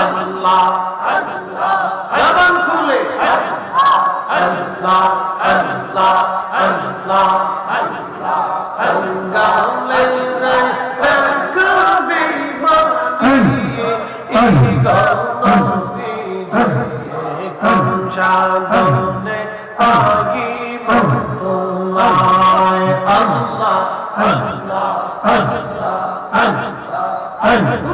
আল্লাহ আল্লাহ জবান খুলে আল্লাহ আল্লাহ আল্লাহ আল্লাহ আল্লাহ আল্লাহ Allah, Allah, Allah, Allah, Allah, Allah, Allah, Allah,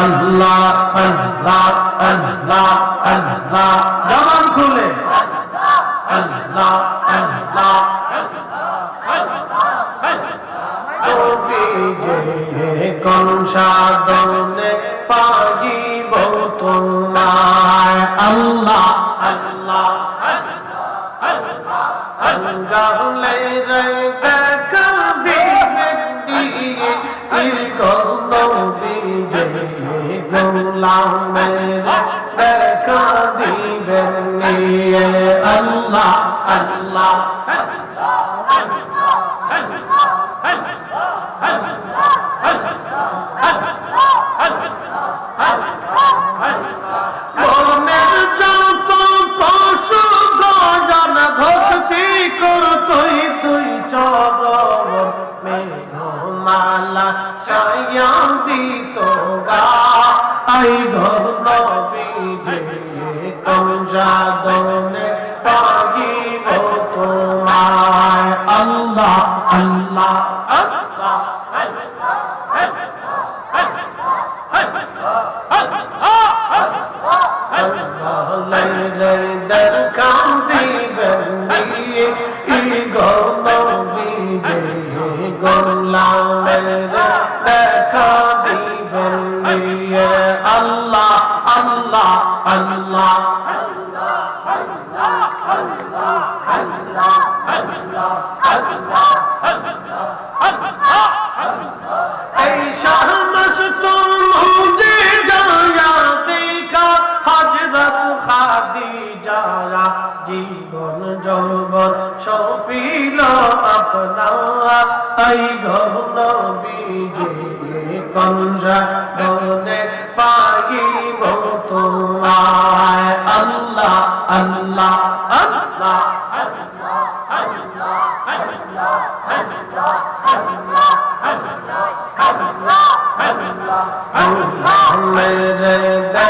আল্লাহ আল্লাহ আল্লাহ আল্লাহ। জবান খুলে আল্লাহ আল্লাহ কোন সাধনে পাগিব তোমায় আল্লাহ আল্লাহ গালে রে দেখা দিবে দিয়ে ইর গোলাম মেরে দেখা দিবে নিয়ে আল্লাহ আল্লাহ মনের মেঘমালা সায়া দিত গা। আই ঘনবি যে কৌশাদনে পাগিব তোমায় গোলামের দেখা দিবেন নিয়ে আল্লাহ আল্লাহ আল্লাহ এই শাহমাস তুমুজে জায়া দেখা হযরত খাদিজা জীবন যৌবন এই ঘন গনে পাইব তোমায় আল্লাহ আল্লাহ আল্লাহ মেরে দেখান